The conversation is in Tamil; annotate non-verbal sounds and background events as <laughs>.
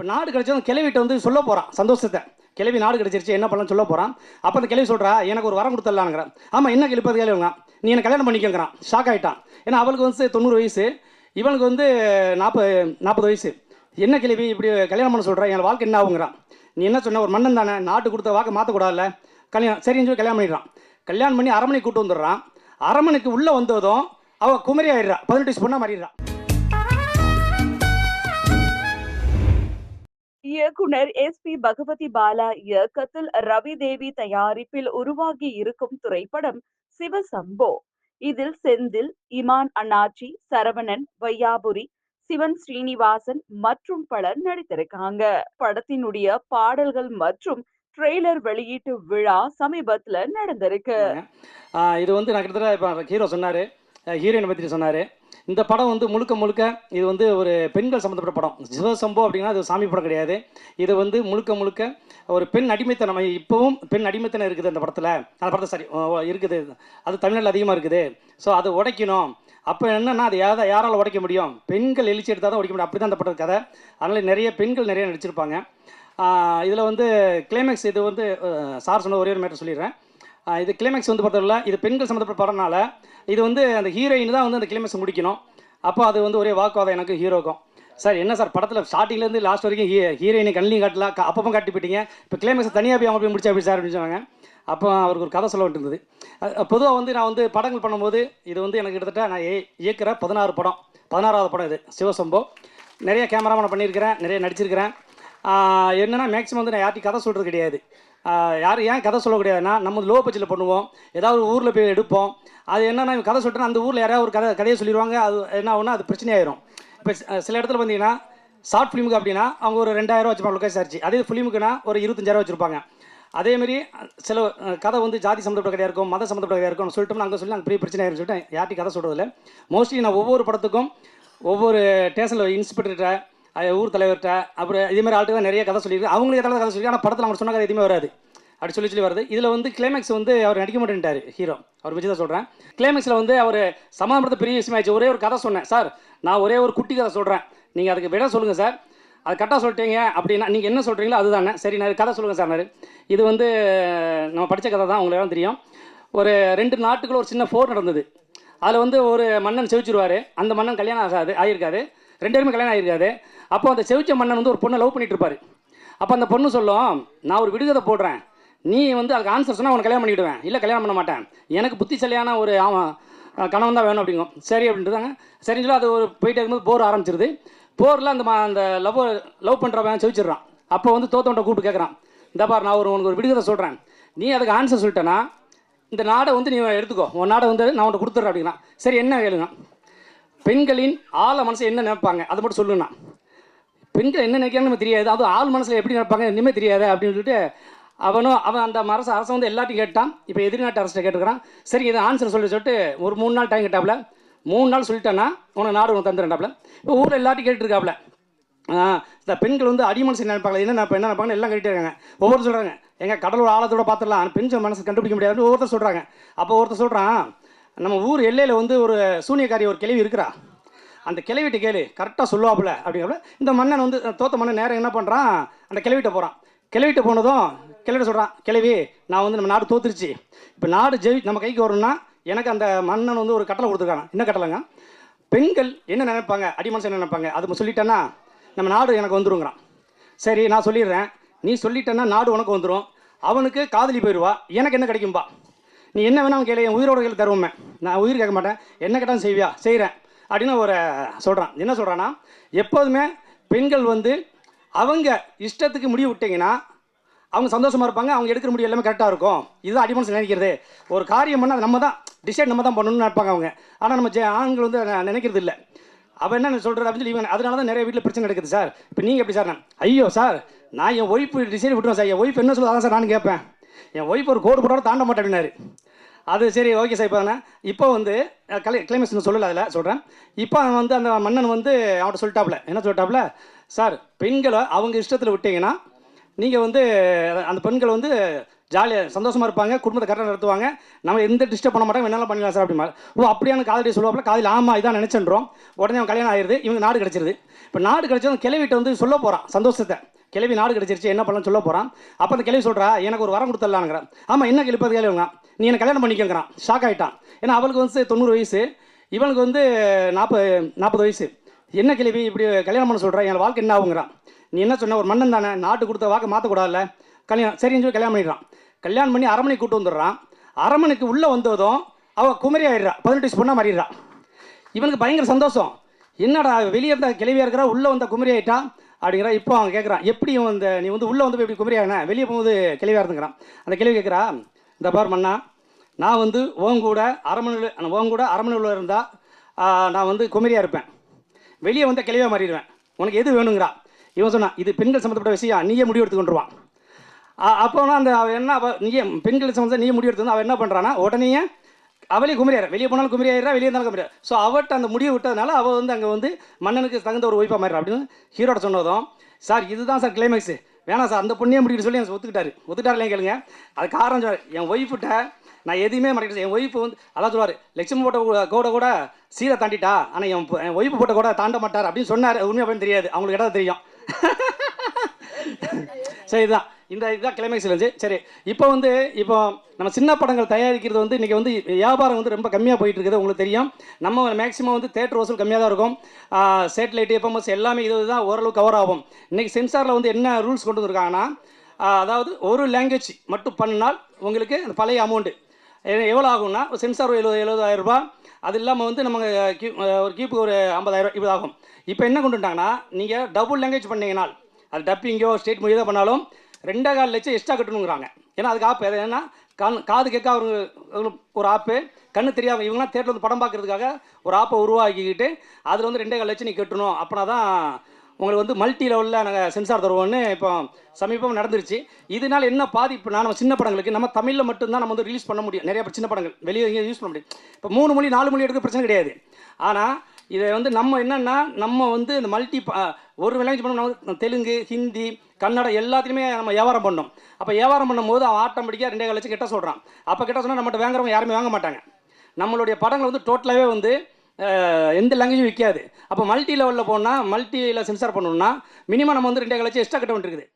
இப்போ நாடு கிடைச்சதும் கிளவிட்ட வந்து சொல்ல போகிறான் சந்தோஷத்தை. கிளவி நாடு கிடைச்சிருச்சு என்ன பண்ணலாம் சொல்ல போகிறான் அப்போ அந்த கிளவி சொல்கிறா எனக்கு ஒரு வரம் கொடுத்துடலாங்கிறான் ஆமாம் என்ன கிளிப்பது கேளுங்க. நீ என்ன கல்யாணம் பண்ணிக்கங்கிறான். ஷாக் ஆகிட்டான் ஏன்னா அவளுக்கு வந்து தொண்ணூறு வயசு. இவனுக்கு வந்து நாற்பது நாற்பது வயசு. என்ன கிளவி இப்படி கல்யாணம் பண்ண சொல்கிறேன் என் வாழ்க்கை என்ன ஆகுங்கிறான் நீ என்ன சொன்ன? ஒரு மன்னன் தானே. நாட்டு கொடுத்த வாக்கை மாற்றக்கூடாதுல்ல கல்யாணம் சரின்னு சொல்லி கல்யாணம் பண்ணிடுறான் கல்யாணம் பண்ணி அரமனை கூட்டு வந்துடுறான். அரமனைக்கு உள்ளே வந்ததும் அவள் குமரி ஆயிடுறா. பதினெட்டு வயசு பொண்ணாக மாறிடுறான் இயக்குனர் எஸ் பி பகவதி பாலா இயக்கத்தில் ரவி தேவி தயாரிப்பில் உருவாகி இருக்கும் திரைப்படம் சிவசம்போ. இதில் செந்தில் இமான் அண்ணாச்சி சரவணன் வையாபுரி சிவன் ஸ்ரீனிவாசன் மற்றும் பலர் நடித்திருக்காங்க. படத்தினுடைய பாடல்கள் மற்றும் ட்ரெய்லர் வெளியீட்டு விழா சமீபத்துல நடந்திருக்கு. இது வந்து நான் கிட்டத்தட்ட இப்போ ஹீரோ சொன்னாரு. ஹீரோயின் பத்தி சொன்னாரு. இந்த படம் வந்து முழுக்க முழுக்க இது வந்து ஒரு பெண்கள் சம்மந்தப்பட்ட படம். சிவசம்போ அப்படின்னா அது சாமி படம் கிடையாது. இது வந்து முழுக்க முழுக்க ஒரு பெண் அடிமைத்தனம். இப்போவும் பெண் அடிமைத்தனம் இருக்குது அந்த படத்தில் அந்த படத்தை சரி இருக்குது. அது தமிழ்நாட்டில் அதிகமாக இருக்குது. ஸோ அதை உடைக்கணும். அப்போ என்னென்னா அது யாரை யாரால் உடைக்க முடியும்? பெண்கள் எழுச்சி எடுத்தால் தான் உடைக்க முடியும். அப்படி தான் அந்த படம் கதை. அதனால் நிறைய பெண்கள் நிறைய நடிச்சிருப்பாங்க. இதில் வந்து கிளைமேக்ஸ் இது வந்து சார் சொன்ன ஒரே ஒரு மேட்டர் சொல்லிடுறேன். இது கிளைமேக்ஸ் வந்து பார்த்ததில்ல இது பெண்கள் சம்மந்தப்பட்ட படம்னால இது வந்து அந்த ஹீரோயின் தான் வந்து அந்த கிளைமேக்ஸ் முடிக்கணும். அப்போ அது வந்து ஒரே வாக்குவாதம் எனக்கு ஹீரோக்கும் சார் என்ன சார் படத்தில் ஸ்டார்டிங்லேருந்து லாஸ்ட் வரைக்கும் ஹீ ஹீரோயினை கண்ணிலையும் காட்டலாம் க- அப்பப்போ காட்டி போயிட்டீங்க. இப்போ கிளைமேக்ஸ் தனியாக போய் அவங்க போய் முடிச்சா அப்படி சார் அப்படின்னு சொன்னாங்க. அப்போ அவருக்கு ஒரு கதை சொல்ல வேண்டியிருந்தது. பொதுவாக வந்து நான் வந்து படங்கள் பண்ணும்போது இது வந்து எனக்கு கிட்டத்தட்ட நான் ஏ- பதினாறு படம் பதினாறாவது படம் இது சிவசம்போ. நிறைய கேமராமேன் பண்ணியிருக்கிறேன் நிறைய நடிச்சிருக்கிறேன். என்னென்னா மேக்ஸிமம் வந்து நான் யார்ட்டையும் கதை சொல்கிறது கிடையாது. யாரும் யார் ஏன் கதை சொல்ல நம்ம லோ பட்ஜெட்டில் பண்ணுவோம். ஏதாவது ஊரில் போய் எடுப்போம். அது என்னென்னா இவன் கதை சொல்லிட்டேன்னா அந்த ஊரில் யாராவது ஒரு கதை கதையை சொல்லிடுவாங்க. அது என்ன ஆகும்னா அது பிரச்சனையாயிரும். இப்போ சில இடத்துல பார்த்தீங்கன்னா ஷார்ட் ஃபிலிமுக்கு அப்படின்னா அவங்க ஒரு ரெண்டாயிரம் வச்சுப்பாங்க லொக்கேஷன் சார்ஜ் அதே ஃபிலிமுக்குன்னா ஒரு இருபத்தஞ்சாயிரம் வச்சுருப்பாங்க. அதேமாரி சில கதை வந்து ஜாதி சம்மந்தப்பட்ட கதையாக இருக்கும் மத சம்மந்தப்பட்ட கதையாக இருக்கும் சொல்லிட்டோம்னா அங்கே சொல்லி அங்கே பெரிய பிரச்சனை ஆயிரும் சொல்லிட்டு யார்ட்டையும் கதை சொல்கிறதில்ல மோஸ்ட்லி நான் ஒவ்வொரு படத்துக்கும் ஒவ்வொரு ஸ்டேஷனில் இன்ஸ்பெக்டர்கிட்ட ஊர் தலைவர்கிட்ட அப்புறம் இதே மாதிரி ஆள்கிட்ட நிறைய கதை சொல்லியிருக்கு. அவங்களுக்கு எதாவது கதை சொல்லி ஆனால் படத்தில் அவங்க சொன்ன கதை எதுவுமே வராது. அப்படி சொல்லி சொல்லி வருது. இதில் வந்து கிளைமேக்ஸ் வந்து அவர் நடிக்க மாட்டேன்ட்டார் ஹீரோ அவர் விஜய் தான் சொல்கிறேன் கிளைமேக்ஸில் வந்து அவர் சமாதானத்தை பெரிய விஷயமாச்சு ஒரே ஒரு கதை சொன்னேன். சார் நான் ஒரே ஒரு குட்டி கதை சொல்கிறேன் நீங்கள் அதுக்கு விட சொல்லுங்கள் சார். அது கரெக்டாக சொல்லிட்டீங்க அப்படின்னா நீங்கள் என்ன சொல்கிறீங்களோ அதுதானே. சரி நான் கதை சொல்லுங்கள் சார் நான். இது வந்து நம்ம படித்த கதை தான் உங்களுக்கு தெரியும். ஒரு ரெண்டு நாட்டுக்குள்ள ஒரு சின்ன போர் நடந்தது. அதில் வந்து ஒரு மன்னன் செவிச்சிருவார். அந்த மன்னன் கல்யாணம் ஆகாது ஆகியிருக்காது ரெண்டு பேருமே கல்யாணம் ஆகிருக்காரு அப்போ அந்த செவிச்ச மன்னன் வந்து ஒரு பொண்ணை லவ் பண்ணிட்டு இருப்பாரு அப்போ அந்த பொண்ணு சொல்லும் நான் ஒரு விடுகதை போடுறேன். நீ வந்து அதுக்கு ஆன்சர் சொன்னால் அவனை கல்யாணம் பண்ணிவிடுவேன் இல்லை கல்யாணம் பண்ண மாட்டேன். எனக்கு புத்திசாலியான ஒரு அவன் கணவன் தான் வேணும் அப்படிங்கும். சரி அப்படின்ட்டுதாங்க சரின்னு சொல்லி அது ஒரு போயிட்டே இருக்கும்போது போர் ஆரம்பிச்சிருது. போரில் அந்த மா அந்த லவ் லவ் பண்ணுறவன் செவிச்சிடுறான். அப்போ வந்து தோத்தவன்ட்ட கூப்பிட்டு கேட்குறான் இந்த பார் நான் ஒரு உனக்கு ஒரு விடுகதை சொல்கிறேன் நீ அதுக்கு ஆன்சர் சொல்லிட்டேன்னா இந்த நாடை வந்து நீ எடுத்துக்கோ. உன் நாடை வந்து நான் உன்ட்ட கொடுத்துட்றேன் அப்படின்னா சரி என்ன கேளுங்க. பெண்களின் ஆழ மனசு என்ன நினைப்பாங்க? அதை மட்டும் சொல்லுண்ணா. பெண்கள் என்ன நினைக்கிறாங்க தெரியாது. அதுவும் ஆள் மனசில் எப்படி நினைப்பாங்க? இனிமே தெரியாது அப்படின்னு சொல்லிட்டு அவனும் அவன் அந்த அரசு அரசை வந்து எல்லாத்தையும் கேட்டான். இப்போ எதிர்நாட்டு அரசை கேட்டுக்கிறான் சரி இதை ஆன்சர் சொல்லி சொல்லிட்டு ஒரு மூணு நாள் டைம் கேட்டாப்புல. மூணு நாள் சொல்லிட்டேன்னா உனக்கு நாடு உனக்கு தந்துடுறாப்புல இப்போ ஊரில் எல்லாத்தையும் கேட்டுருக்காப்புல. இந்த பெண்கள் வந்து அடி மனசு நினைப்பாங்க? என்ன நினைப்பாங்க என்ன நினைப்பாங்க எல்லாம் கேட்டே இருக்காங்க. ஒவ்வொருத்தர் சொல்கிறாங்க எங்க கடலோட ஆழத்தோட பார்த்துடலாம். பெண்கள் பெண் மனசு கண்டுபிடிக்க முடியாதுன்னு ஒவ்வொருத்தர் சொல்கிறாங்க அப்போ ஒருத்தர் சொல்கிறான் நம்ம ஊர் எல்லையில் வந்து ஒரு சூனியக்காரி ஒரு கிளவி இருக்கிறா. அந்த கிளவிட்டு கேளு கரெக்டாக சொல்லுவாப்புல அப்படிங்கிறப்ப இந்த மன்னன் வந்து தோத்த மன்னன் நேரம் என்ன பண்ணுறான் அந்த கிளவிட்ட போகிறான் கிளவிட்ட போனதும் கிளவிட்ட சொல்கிறான் கிளவி நான் வந்து நம்ம நாடு தோத்துருச்சு. இப்போ நாடு ஜெயி நம்ம கைக்கு வரணும்னா எனக்கு அந்த மன்னன் வந்து ஒரு கட்டளை கொடுத்துருக்காங்க. என்ன கட்டளைங்க? பெண்கள் என்ன நினைப்பாங்க? அடிமனசு என்ன நினைப்பாங்க? அது சொல்லிட்டேன்னா நம்ம நாடு எனக்கு வந்துருங்கிறான். சரி நான் சொல்லிடுறேன். நீ சொல்லிட்டேன்னா நாடு உனக்கு வந்துடும் அவனுக்கு காதலி போயிடுவா எனக்கு என்ன கிடைக்கும்பா? நீ என்ன வேணாலும் கேளு என் உயிரோட கேள்வி தருவோமே நான் உயிர் கேட்க மாட்டேன். என்ன கேட்டாலும் செய்வியா? செய்கிறேன் அப்படின்னு ஒரு சொல்கிறான் என்ன சொல்கிறான்னா எப்போதுமே பெண்கள் வந்து அவங்க இஷ்டத்துக்கு முடிவு விட்டிங்கன்னா அவங்க சந்தோஷமாக இருப்பாங்க அவங்க எடுக்கிற முடிவு எல்லாமே கரெக்டாக இருக்கும். இதுதான் அடிமனசு நினைக்கிறது. ஒரு காரியம் பண்ணால் நம்ம தான் டிசைட் நம்ம தான் பண்ணணும்னு நினைப்பாங்க அவங்க. ஆனால் நம்ம ஜெ- ஆண்கள் வந்து நினைக்கிறது இல்லை. அவள் என்ன சொல்கிறது அப்படின்னு சொல்லி இவன் அதனால தான் நிறைய வீட்டில் பிரச்சனை நடக்குது சார். இப்போ நீங்கள் எப்படி சார்? ஐயோ சார் நான் என் ஒய்ஃப் டிசைட் விட்டுருவேன் சார். என் ஒய்ஃப் என்ன சொல்லுவாங்க சார் நான் கேட்பேன். என் ஒய்ஃப் ஒரு கோடு போட்டாலும் தாண்ட மாட்டேன் அப்படின்னாரு. அது சரி ஓகே சார் இப்போ இப்போ வந்து கலை கிளைமேக்ஸ் சொல்லலை அதில் சொல்கிறேன் இப்போ அவன் வந்து அந்த மன்னன் வந்து அவன்கிட்ட சொல்லிட்டாப்புல. என்ன சொல்லிட்டாப்புல? சார் பெண்களை அவங்க இஷ்டத்தில் விட்டீங்கன்னா நீங்கள் வந்து அந்த பெண்கள் வந்து ஜாலியாக சந்தோஷமாக இருப்பாங்க குடும்பத்தை கரெக்டாக நடத்துவாங்க. நம்ம எந்த டிஸ்டர்ப் பண்ண மாட்டோம் வேணாலும் பண்ணிக்கலாம் சார் அப்படிமா ஓ அப்படியான காதலி சொல்லுவாப்புல. காதலி ஆமாம் இதான் நினச்சன்றோம். உடனே அவன் கல்யாணம் ஆயிடுது இவங்க நாடு கிடச்சிருது. இப்போ நாடு கிடச்சதும் கிளவிட்ட வந்து சொல்ல போகிறான் சந்தோஷத்தை. கிளவி நாடு கிடச்சிருச்சு என்ன பண்ணலாம் சொல்ல போகிறான் அப்போ அந்த கிளவி சொல்கிறா எனக்கு ஒரு வரம் கொடுத்துடலாங்கிறான் ஆமாம் என்ன கிளப்பது கேளுங்க. நீ என்னை கல்யாணம் பண்ணிக்கங்கிறான். ஷாக் ஆகிட்டான் ஏன்னா அவளுக்கு வந்து தொண்ணூறு வயசு. இவனுக்கு வந்து நாற்பது நாற்பது வயசு. என்ன கிளவி இப்படி கல்யாணம் பண்ண சொல்கிறேன் என் வாழ்க்கை என்ன ஆகுங்கிறான். நீ என்ன சொன்ன? ஒரு மன்னன் தானே. நாட்டு கொடுத்த வாக்கை மாற்றக்கூடாதுல்ல கல்யாணம் சரின்னு சொல்லி கல்யாணம் பண்ணிடுறான் கல்யாணம் பண்ணி அரமனை கூட்டு வந்துடுறான். அரமனைக்கு உள்ளே வந்ததும் அவள் குமரி ஆயிடுறா. பதினெட்டு வயசு பொண்ணாக மாறிடுறா. இவனுக்கு பயங்கர சந்தோஷம். என்னடா வெளியே இருந்த கிளவியாக இருக்கிறா உள்ளே வந்த குமரி ஆயிட்டா? அப்படிங்கிறா. இப்போ அவன் கேட்குறான் எப்படி இவன் இந்த நீ வந்து உள்ளே வந்து போய் எப்படி குமரியானா வெளியே போகும்போது கேள்வியாக இருந்துக்கிறான். அந்த கேள்வி கேட்குறா இந்த பார் மண்ணா நான் வந்து ஓன் கூட அரமனையில் ஓன் கூட அரமனையில் இருந்தால் நான் வந்து குமரியாக இருப்பேன். வெளியே வந்து கிளவியாக மாறிடுவேன். உனக்கு எது வேணுங்கிறா. இவன் சொன்னான் இது பெண்கள் சம்மந்தப்பட்ட விஷயம் நீயே முடிவு எடுத்துக்கொண்டுருவான் அப்போனா அந்த அவன் என்ன நீயே பெண்கள் சம்மந்தம் நீயே முடிவு எடுத்து அவன் என்ன பண்ணுறான்னா உடனே அவளே குமரியார்? வெளியே போனாலும் குமரி வெளியே இருந்தாலும் குமரியார் ஸோ அவட்ட அந்த முடிவு விட்டதுனால அவள் வந்து அங்கே வந்து மன்னனுக்கு தகுந்த ஒரு ஒய்ஃபாக மாறிடுறா. அப்படின்னு ஹீரோட சொன்னதும் சார் இதுதான் சார் கிளைமேக்ஸு வேணாம் சார் அந்த பொண்ணையே முடிவு சொல்லி எனக்கு ஒத்துக்கிட்டாரு. ஒத்துக்கிட்டாரு கேளுங்க. அது காரணம் சொல்றாரு. என் ஒய்ஃப்கிட்ட நான் எதுவுமே மறைக்கிறது என் ஒய்ஃப் வந்து அதான் சொல்லுவார் லட்சுமி போட்ட கூட- கூட கூட சீரை தாண்டிட்டா? ஆனால் என் என் ஒய்ஃப் போட்ட கூட தாண்ட மாட்டார். அப்படின்னு சொன்னார். உண்மையாக அப்படின்னு தெரியாது. அவங்களுக்கு இடம் தெரியும். <laughs> சரி இதுதான். இந்த இதுதான் கிளைமேக்ஸ் இருந்துச்சு சரி இப்போ வந்து இப்போ நம்ம சின்ன படங்கள் தயாரிக்கிறது வந்து இன்றைக்கி வந்து வியாபாரம் வந்து ரொம்ப கம்மியாக போயிட்டு இருக்குது உங்களுக்கு தெரியும். நம்ம மேக்ஸிமம் வந்து தேட்டர் வசூல் கம்மியாக தான் இருக்கும் சேட்டலைட் எஃப்எம்எஸ் எல்லாமே இது தான் ஓரளவு கவர் ஆகும். இன்றைக்கி சென்சாரில் வந்து என்ன ரூல்ஸ் கொண்டு வந்திருக்காங்கன்னா அதாவது ஒரு லாங்குவேஜ் மட்டும் பண்ணால் உங்களுக்கு அந்த பழைய அமௌண்ட்டு எவ்வளோ ஆகும்னா சென்சார் எழுபது எழுபதாயிரம் ரூபாய். அது இல்லாமல் வந்து நம்ம கியூ ஒரு கீப்புக்கு ஒரு ஐம்பதாயிரம் இப்படி ஆகும் இப்போ என்ன கொண்டு நீங்கள் டபுள் லாங்குவேஜ் பண்ணீங்கன்னா அது டப்பிங்கோ ஸ்டேட் மொழி தான் பண்ணாலும் ரெண்டே கால் லட்சம் எக்ஸ்ட்ரா கட்டணுங்கிறாங்க. ஏன்னா அதுக்கு ஆப் ஏன்னா கண் காது கேட்க அவங்க ஒரு ஆப்பு கண்ணு தெரியாமல் இவங்களாம் தேட்டர் வந்து படம் பார்க்கறதுக்காக ஒரு ஆப்பை உருவாக்கிக்கிட்டு அதில் வந்து ரெண்டே கால் லட்சம் நீ கட்டணும். அப்படின்னா தான் உங்களுக்கு வந்து மல்டி லெவலில் நாங்கள் சென்சார் தருவோம்னு இப்போ சமீபம் நடந்துருச்சு. இதனால் என்ன பாதிப்புனா நம்ம சின்ன படங்களுக்கு நம்ம தமிழில் மட்டும்தான் நம்ம வந்து ரிலீஸ் பண்ண முடியும். நிறைய சின்ன படங்கள் வெளியே எங்கேயும் யூஸ் பண்ண முடியும். இப்போ மூணு மொழி நாலு மொழி எடுக்க பிரச்சனை கிடையாது. ஆனால் இதை வந்து நம்ம என்னென்னா நம்ம வந்து இந்த மல்டி ஒரு லாங்குவேஜ் பண்ண தெலுங்கு ஹிந்தி கன்னடம் எல்லாத்துலேயுமே நம்ம வியாபாரம் பண்ணோம். அப்போ வியாபாரம் பண்ணும்போது அவன் ஆட்டோமேட்டிக்காக ரெண்டே கால் லட்சம் கிட்ட சொல்கிறான் அப்போ கிட்ட சொன்னால் நம்மகிட்ட வாங்குறவங்க யாருமே வாங்க மாட்டாங்க. நம்மளுடைய படங்கள் வந்து டோட்டலாகவே வந்து எந்த லாங்குவேஜும் விற்காது அப்போ மல்டி லெவலில் போனால் மல்டியில் சென்சார் பண்ணணும்னா மினிமம் நம்ம வந்து ரெண்டே கால் லட்சம் எக்ஸ்ட்ரா கட்ட வேண்டியிருக்குது.